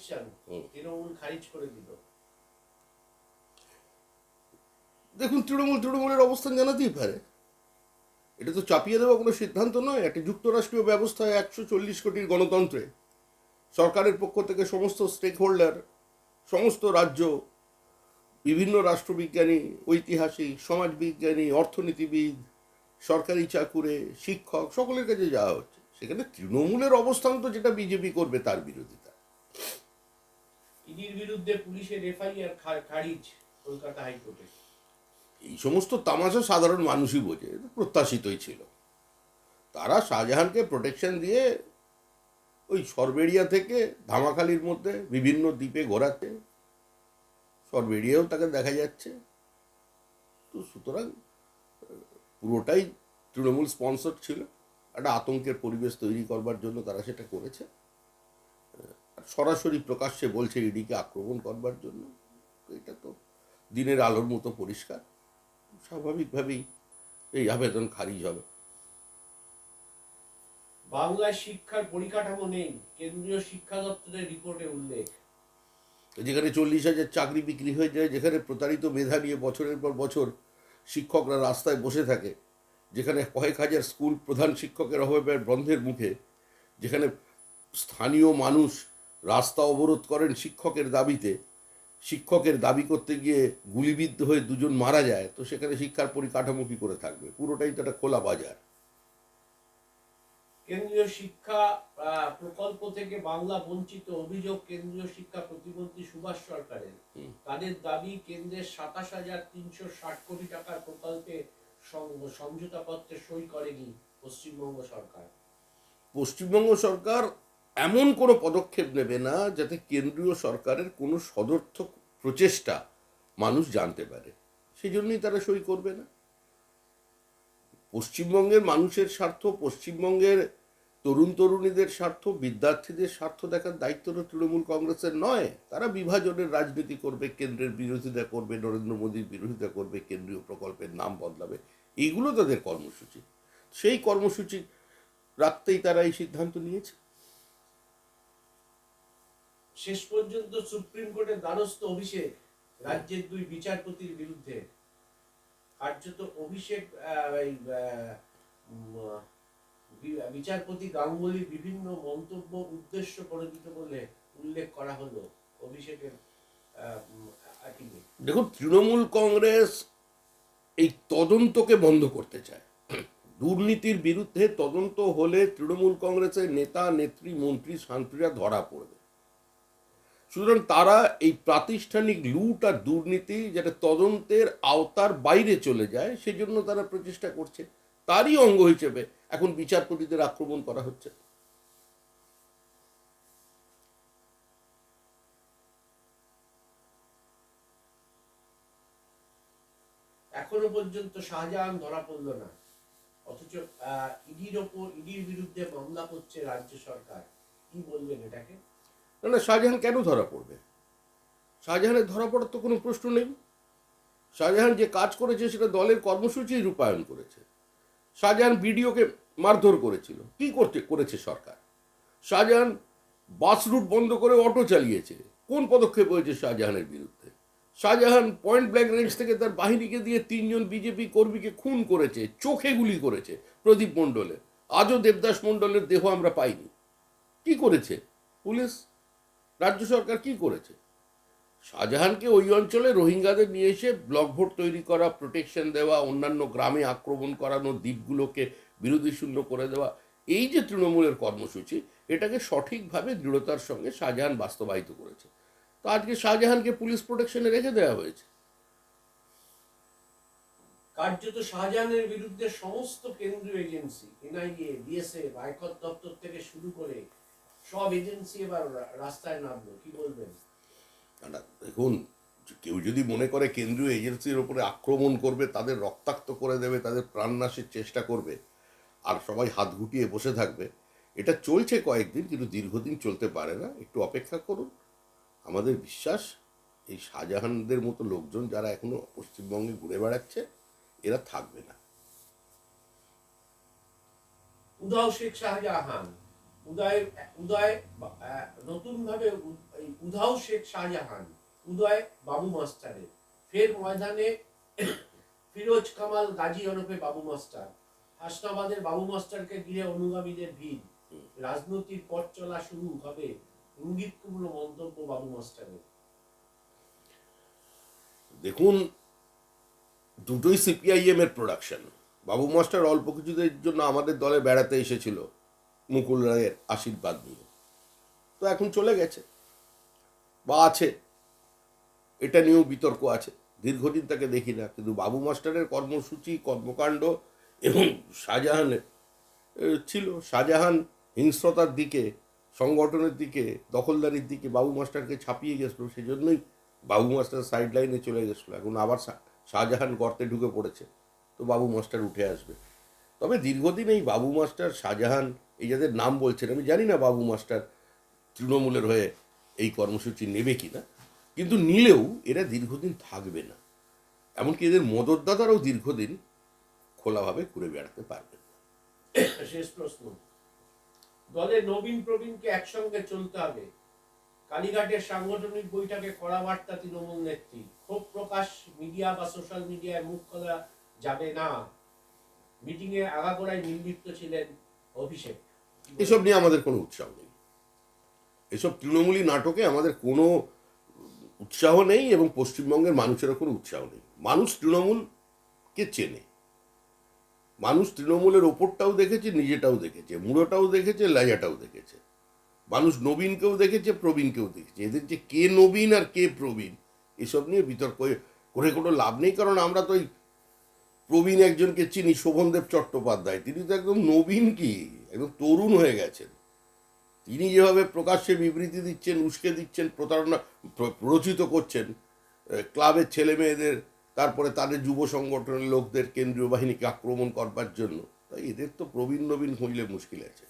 Protection Trinamool খারিজ করে দিল। দেখুন তৃণমূল তৃণমূলের অবস্থান জানাতেই পারে। এটা তো চাপিয়ে দেওয়া কোনো সিদ্ধান্ত নয়। একটা যুক্তরাষ্ট্রীয় ব্যবস্থায় একশো চল্লিশ কোটির গণতন্ত্রে সরকারের পক্ষ থেকে সমস্ত স্টেক হোল্ডার সমস্ত রাজ্য বিভিন্ন রাষ্ট্রবিজ্ঞানী ঐতিহাসিক সমাজবিজ্ঞানী অর্থনীতিবিদ সরকারি চাকুরে শিক্ষক সকলের কাছে যাওয়া হচ্ছে। সেখানে তৃণমূলের অবস্থান তো যেটা বিজেপি করবে তার বিরোধিতা। ইডির বিরুদ্ধে পুলিশের এফআইআর খারিজ কলকাতা হাইকোর্টে। এই সমস্ত তামাশা সাধারণ মানুষই বোঝে প্রত্যাশিতই ছিল। তারা শাহজাহানকে প্রোটেকশন দিয়ে ওই সরবেরিয়া থেকে ধামাখালির মধ্যে বিভিন্ন দ্বীপে ঘোরাতে সরবেরিয়াও তাকে দেখা যাচ্ছে। তো সুতরাং, পুরোটাই তৃণমূল স্পন্সর ছিল। একটা আতঙ্কের পরিবেশ তৈরি করবার জন্য তারা সেটা করেছে। সরাসরি প্রকাশ্যে বলছে ইডিকে আক্রমণ করবার জন্য। এটা তো দিনের আলোর মতো পরিষ্কার। স্বাভাবিকভাবেই এই আবেদন খারিজ হবে। বাংলায় শিক্ষার পরিকাঠামো নেই। কেন্দ্রীয় শিক্ষা দপ্তরের রিপোর্টে উল্লেখ। যেখানে চল্লিশ হাজার চাকরি বিক্রি হয়ে যায় যেখানে প্রতারিত মেধা নিয়ে বছরের পর বছর শিক্ষকরা রাস্তায় বসে থাকে যেখানে কয়েক হাজার স্কুল প্রধান শিক্ষকের অভাবে বন্ধের মুখে যেখানে স্থানীয় মানুষ রাস্তা অবরোধ করেন শিক্ষকের দাবিতে। শিক্ষকের দাবি করতে গিয়ে গুলিবিদ্ধ হয়ে দুজন মারা যায় তো সেখানে শিক্ষার পরিকাঠামো কী করে থাকবে? পুরোটাই তো একটা খোলা বাজার। কেন্দ্রীয় শিক্ষা প্রকল্প থেকে বাংলা বঞ্চিত অভিযোগ কেন্দ্রীয় শিক্ষা প্রতিমন্ত্রী সুভাষ সরকারের। তাদের দাবি কেন্দ্রের সাতাশ হাজার তিনশো ষাট কোটি টাকার প্রকল্পে সম- সমঝোতা পত্রে সই করেনি পশ্চিমবঙ্গ সরকার। পশ্চিমবঙ্গ সরকার এমন কোনো পদক্ষেপ নেবে না যাতে কেন্দ্রীয় সরকারের কোনো সদর্থক প্রচেষ্টা মানুষ জানতে পারে। সেই জন্যই তারা সই করবে না। পশ্চিমবঙ্গের মানুষের স্বার্থ, পশ্চিমবঙ্গের তরুণ তরুণীদের স্বার্থ, বিদ্যার্থীদের স্বার্থ দেখার দায়িত্ব তো তৃণমূল কংগ্রেসের নয়। তারা বিভাজনের রাজনীতি করবে, কেন্দ্রের বিরোধিতা করবে, নরেন্দ্র মোদীর বিরোধিতা করবে, কেন্দ্রীয় প্রকল্পের নাম বদলাবে। এইগুলো তাদের কর্মসূচি। সেই কর্মসূচি রাখতেই তারা এই সিদ্ধান্ত নিয়েছে। শেষ পর্যন্ত সুপ্রিম কোর্টের দ্বারস্থ অভিষেক রাজ্যের দুই বিচারপতির বিরুদ্ধে। কার্যত অভিষেক বিচারপতি গাঙ্গুলির বিভিন্ন মন্তব্য, উদ্দেশ্য প্রণোদিত বলে উল্লেখ করা হলো অভিষেকের দেখুন, তৃণমূল কংগ্রেস এই তদন্তকে বন্ধ করতে চায়। দুর্নীতির বিরুদ্ধে তদন্ত হলে তৃণমূল কংগ্রেসের নেতা, নেত্রী, মন্ত্রী শান্তিরা ধরা পড়বে। সুতরাং তারা এই প্রাতিষ্ঠানিক লুট আর দুর্নীতি যেটা তদন্তের আওতার বাইরে চলে যায়, সেজন্য তারা প্রচেষ্টা করছে। তারই অঙ্গ হিসেবে এখন বিচারপতিদের আক্রমণ করা হচ্ছে। এখনও পর্যন্ত শাহজাহান ধরা পড়ল না। অথচ ইডির ওপর, ইডির বিরুদ্ধে মামলা করছে রাজ্য সরকার। কি বলবেন এটাকে? না শাহজাহান কেন ধরা পড়বে? শাহজাহানের ধরা পড়ার তো কোনো প্রশ্ন নেই। শাহজাহান যে কাজ করেছে সেটা দলের কর্মসূচি রূপায়ণ করেছে। শাহজাহান বিডিওকে মারধর করেছিল। কি করতে, করেছে সরকার? শাহজাহান বাস রুট বন্ধ করে অটো চালিয়েছে। কোন পদক্ষেপ হয়েছে শাহজাহানের বিরুদ্ধে? শাহজাহান পয়েন্ট ব্ল্যাঙ্ক রেঞ্জ থেকে তার বাহিনীকে দিয়ে তিনজন বিজেপি কর্মীকে খুন করেছে, চোখে গুলি করেছে প্রদীপ মণ্ডলের। আজও দেবদাস মণ্ডলের দেহ আমরা পাইনি। কি করেছে? পুলিশ? রাজ্য সরকার কি করেছে? শাহজাহানকে ওই অঞ্চলে রোহিঙ্গাদের নিয়ে এসে ব্লক ভোট তৈরি করা প্রোটেকশন দেওয়া, অন্যান্য গ্রামে আক্রমণ করানো, দ্বীপগুলোকে বিরোধী শূন্য করে দেওয়া, এই যে তৃণমূলের কর্মসূচি, এটাকে সঠিকভাবে দৃঢ়তার সঙ্গে শাহজাহান বাস্তবায়িত করেছে। তো আজকে শাহজাহানকে পুলিশ প্রোটেকশনে রেখে দেওয়া হয়েছে। কার্যত শাহজাহানের বিরুদ্ধে সমস্ত কেন্দ্রীয় এজেন্সি, এনআইএ বিএসএফ আয়কর দপ্তর থেকে শুরু করে সব এজেন্সি এবার রাস্তায় নামলো কি বলবেন? দেখুন কেউ যদি মনে করে কেন্দ্রীয় এজেন্সির ওপরে আক্রমণ করবে তাদের রক্তাক্ত করে দেবে তাদের প্রাণনাশের চেষ্টা করবে আর সবাই হাত গুটিয়ে বসে থাকবে এটা চলছে কয়েকদিন কিন্তু দীর্ঘদিন চলতে পারে না। একটু অপেক্ষা করুন। আমাদের বিশ্বাস এই শাহজাহানদের মতো লোকজন যারা এখনও পশ্চিমবঙ্গে ঘুরে বেড়াচ্ছে এরা থাকবে না। উদয় শেখ শাহজাহান। উদয় উদয় নতুন ভাবে উধাও শেখ শাহজাহান, উদয় বাবু মাস্টারের। ফের ময়দানে ফিরোজ কামাল গাজী ওরফে বাবু মাস্টার। হাসনাবাদের বাবু মাস্টারকে ঘিরে অনুগামীদের ভিড়। রাজনৈতিক পথ চলা শুরু হবে ইঙ্গিতপূর্ণ মন্তব্য বাবু মাস্টারের। দেখুন, দুটোই সিপিআইএম এর প্রোডাকশন বাবু মাস্টার অল্প কিছুদের জন্য আমাদের দলে বেড়াতে এসেছিল। মুকুল রায়ের আশীর্বাদ নিয়ে। তো এখন চলে গেছে। বা আছে। এটা নিয়েও বিতর্ক আছে। দীর্ঘদিন তাকে দেখি না। কিন্তু বাবু মাস্টারের কর্মসূচি, কর্মকাণ্ড এবং শাহজাহানের ছিল। শাহজাহান হিংস্রতার দিকে, সংগঠনের দিকে, দখলদারির দিকে বাবু মাস্টারকে ছাপিয়ে গেছিল। সেজন্যই বাবু মাস্টার সাইড লাইনে চলে গেছিল। এখন আবার শাহজাহান গর্তে ঢুকে পড়েছে। তো বাবু মাস্টার উঠে আসবে। তবে দীর্ঘদিন এই বাবু মাস্টার, শাহজাহান এই যাদের নাম বলছেন, আমি জানি না বাবু, মাস্টার তৃণমূলের হয়ে এই কর্মসূচি নেবে কি না, কিন্তু নিলেও এরা দীর্ঘদিন থাকবে না। এমনকি এদের মদতদাতারাও দীর্ঘদিন খোলাভাবে ঘুরে বেড়াতে পারবে না। শেষ প্রশ্ন। দলে নবীন প্রবীণকে একসঙ্গে চলতে হবে। কালীঘাটের সাংগঠনিক বৈঠকে কড়া বার্তা তৃণমূল নেত্রী। ক্ষোভ প্রকাশ মিডিয়া বা সোশ্যাল মিডিয়ায় মুখ খোলা যাবে না। মিটিং এ আগাগোড়ায় নির্লিপ্ত ছিলেন অভিষেক। এসব নিয়ে আমাদের কোনো উৎসাহ নেই। এসব তৃণমূলী নাটকে আমাদের কোনো উৎসাহ নেই এবং পশ্চিমবঙ্গের মানুষেরও কোনো উৎসাহ নেই। মানুষ তৃণমূলকে চেনে। মানুষ তৃণমূলের ওপরটাও দেখেছে, নিজেটাও দেখেছে, মুড়োটাও দেখেছে, লাজাটাও দেখেছে। মানুষ নবীনকেও দেখেছে, প্রবীণকেও দেখেছে। এদের যে কে নবীন আর কে প্রবীণ, এসব নিয়ে বিতর্ক। করে কোনো লাভ নেই, কারণ আমরা তো ওই প্রবীণ একজনকে চিনি শোভনদেব চট্টোপাধ্যায়। তিনি তো একদম নবীন কি? একদম তরুণ হয়ে গেছেন। তিনি যেভাবে প্রকাশ্যে বিবৃতি দিচ্ছেন, উস্কে দিচ্ছেন, প্রতারণা, প্র- প্ররোচিত করছেন ক্লাবের ছেলে মেয়েদের তারপরে তাদের যুব সংগঠনের লোকদের কেন্দ্রীয় বাহিনীকে আক্রমণ করবার জন্য তাই এদের তো প্রবীণ নবীন হইলে মুশকিল আছে।